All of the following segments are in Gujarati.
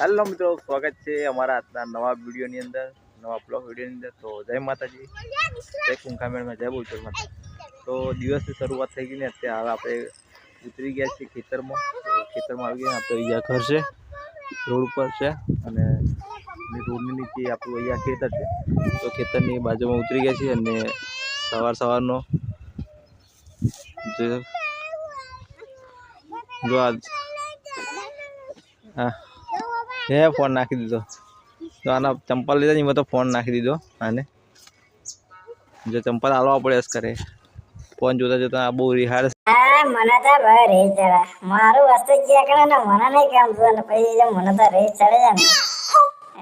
હેલો મિત્રો, સ્વાગત છે અમારા આજના નવા વિડીયોની અંદર, નવા બ્લોગ વિડીયોની અંદર. તો જય માતાજી. જય કુંખામેળમાં, જય બોલચોર માતા તો દિવસની શરૂઆત થઈ ગઈ ને અત્યારે હવે આપણે ઉતરી ગયા છીએ ખેતરમાં. ખેતરમાં આવી ગયા આપણે અહીંયા ઘર છે, રોડ ઉપર છે અને રોડની નીચે આપણું અહીંયા ખેતર છે. તો ખેતરની બાજુમાં ઉતરી ગયા છીએ અને સવાર સવારનો જો આજ હા. હે ફોન નાખી દીધો. તો આના ચંપલ લીધા એમાં તો ફોન નાખી દીધો આને. જો ચંપલ હાલવા પડે કરે ફોન જોતા જોતા આ બહુ રિહાડ મને તો ભાઈ રેસ ચડે મારું વસ્તુ જ્યાં કરે ને મને નહીં ગમતું ને પછી જો મને તો રેસ ચડે છે ને.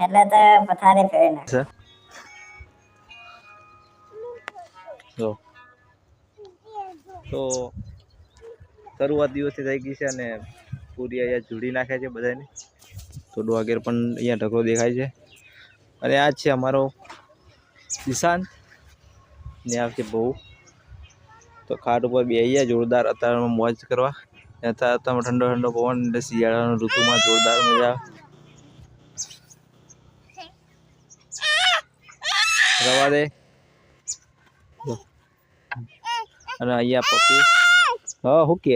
એટલે તો પથારી ફેરી નાખ. છે. તો શરૂઆત દિવસથી થઈ ગઈ છે અને પૂરી અહીંયા જોડી નાખે છે બધાને. થોડું આગળ પણ અહીંયા ઢગલો દેખાય છે. અને આ છે અમારો નિશાન. ને આ છે બહુ. તો ખાટ ઉપર બે અહીંયા જોરદાર અત્યારમાં મોજ કરવા. અત્યારે ઠંડો ઠંડો પવન એટલે શિયાળાની ઋતુમાં જોરદાર મજા રવા દે. અને અહીંયા પપ્પી. હા શું કે?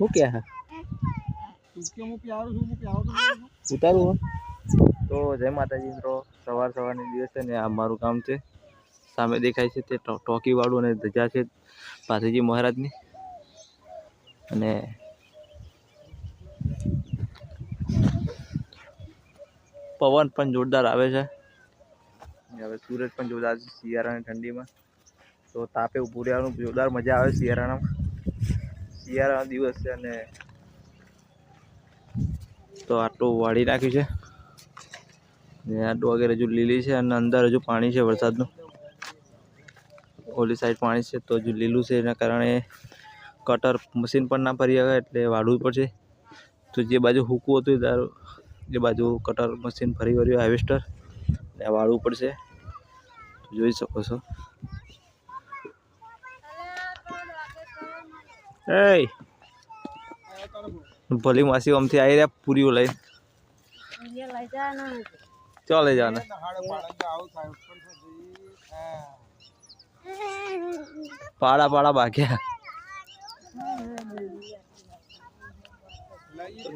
શું કે? હા કે, હું? તો જય માતાજી મિત્રો, સવાર સવારની છે ને આ મારું કામ છે. સામે દેખાય છે તે ટોકીવાળું અને ધજા છે પાથીજી મહારાજની. અને પવન પણ જોરદાર આવે છે. હવે સૂરજ પણ જોરદાર છે શિયાળાની ઠંડીમાં. તો તાપે ઉભું રહેવાનું, જોરદાર મજા આવે શિયાળામાં. શિયાળાનો દિવસ છે અને તો આટલું વાળી નાખ્યું છે. ને આટલું વગેરે હજુ લીલી છે અને અંદર હજુ પાણી છે વરસાદનું. ઓલી સાઈડ પાણી છે તો હજુ લીલું છે એના કારણે કટર મશીન પણ ના ફરી આવે એટલે વાળવું પડશે. તો જે બાજુ હૂકવું હતું તારું જે બાજુ કટર મશીન ફરી વર્યું હાર્વેસ્ટર, ને વાળવું પડશે. જોઈ શકો છો. એ ભલી માસી આમથી આવી રહ્યા પૂરીઓ લઈ. ચો લઈ જવાના? પાડા પાડા બાક્યા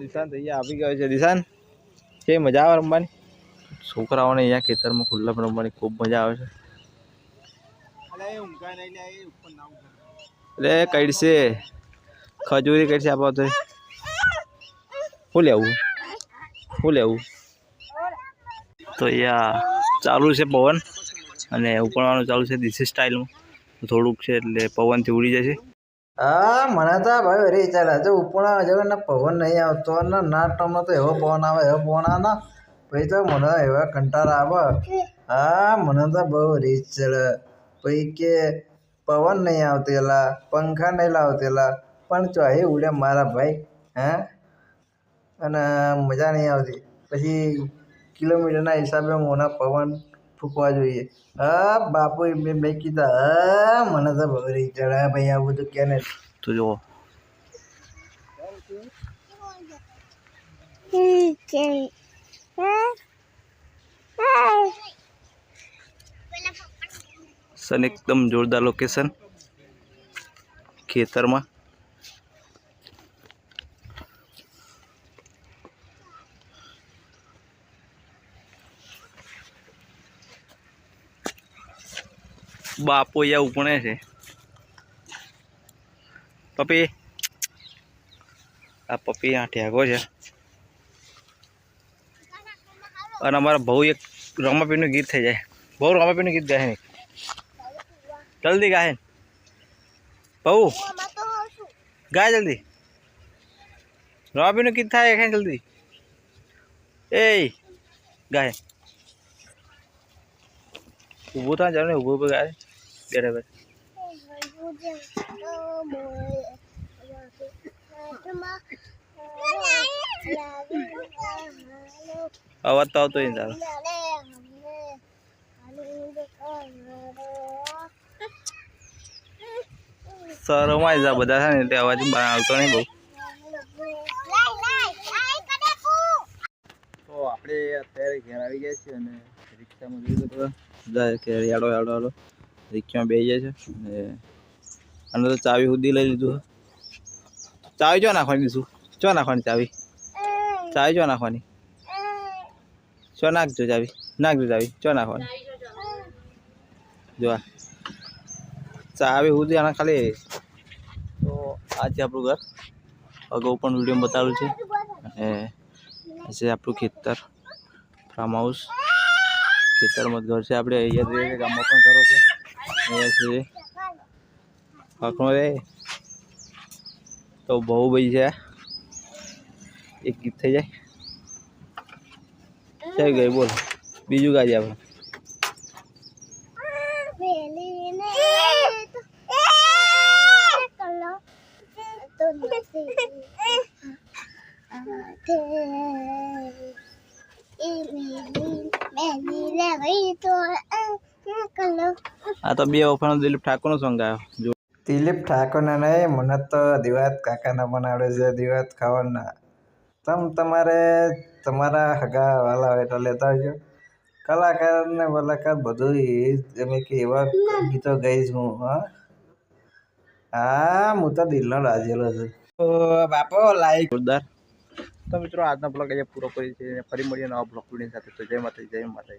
દિશાન અહીંયા આવી ગયો છે. દિશાન કે મજા આવે રમવાની? છોકરાઓને અહીંયા ખેતરમાં ખુલ્લામાં રમવાની ખૂબ મજા આવે છે. એટલે કઈડશે. ખજૂરી કઈડશે આપવા તો શું લેવું? શું લેવું? તો અહીંયા ચાલુ છે પવન અને ઉપરવાનું ચાલુ છે દિશી સ્ટાઇલમાં થોડુંક છે એટલે પવનથી ઉડી જશે હા, મને તો ભાઈ અરે ચાલે જો ઉપણા જગન પવન નહીં આવતો ને ના ટાઈમમાં તો એવો પવન આવે, એવો પવન આવે ને, પછી તો મને એવા કંટાળા આવે. હા, મને તો બહુ રીચ ચડે પછી કે પવન નહીં આવતેલા પંખા નહીં લાવતેલા પણ ચોહી ઉડે મારા ભાઈ, હે? અને મજા નહીં આવતી. પછી કિલોમીટરના હિસાબે મોના પવન ફૂંકવા જોઈએ. હા બાપુ મેં મેં કીધા. હા મને તો ભરી ચડા ભાઈ આ બધું કે ને? તો જુઓ. સન એકદમ જોરદાર લોકેશન ખેતરમાં. બાપો યા ઉપણે છે. પપી. આ પપી આ ઠેગો છે. અને અમારા બહુ એક રમાપીનું ગીત થઈ જાય. બહુ રમાપીનું ગીત ગાય નહીં. જલ્દી ગાય બહુ. ગાય જલ્દી. રમાપીનું ગીત થાય ખાય જલ્દી. એ ગાય. ઊભું થાય ને ઊભું ઊભું ગાય. બેઠા અવાજ તો આવતો નહીં સર અમારી જા બધા છે ને એટલે અવાજ આવતો નહીં બહુ. આપણે અત્યારે ઘેર આવી ગયા છીએ અને રિક્ષામાં જોયું તો યાડો યાડો યાડો રિક્ષામાં બે જાય છે. અને તો ચાવી સુધી લઈ લીધું ચાવી ચો નાખવાની દીધું ચો નાખવાની ચાવી? ચાવી ચો નાખવાની? ચો નાખજો ચાવી. નાખજો ચાવી. ચો નાખવાની? જો ચાવી સુધી આના ખાલી તો આ છે આપણું ઘર અગાઉ પણ વીડિયો બતાવેલું છે. અને છે આપણું ખેતર ફાર્મ હાઉસ ખેતરમાં જ ઘર છે. આપણે અહીંયા ગામમાં પણ ઘરો છે. અહીંયા છે. કાંકણો રે. તો બહુ ભાઈ છે. એક ગીત થઈ જાય. થઈ ગઈ બોલ. બીજું ગાજે આપણે. આ તો બે વફાનો દિલીપ ઠાકોરનો સોંગ આવ્યો દિલીપ ઠાકોરને નહીં મને તો દિવાત કાકાના બનાવડે છે દિવાત ખાવાના. તમ તમારે તમારા હગા વાલા હોય તો લેતા આવજો. કલાકાર ને કલાકાર બધું એ જ કે એવા ગીતો ગાઈશ હું હા. હા હું તો દિલનો રાજેલો છું. બાપો લાઈક જોરદાર. તો મિત્રો આજનો બ્લોગ અહીંયા પૂરો કરી છે. ફરી મળીએ નવા બ્લોગ સાથે. તો જય માતાજી જય માતાજી.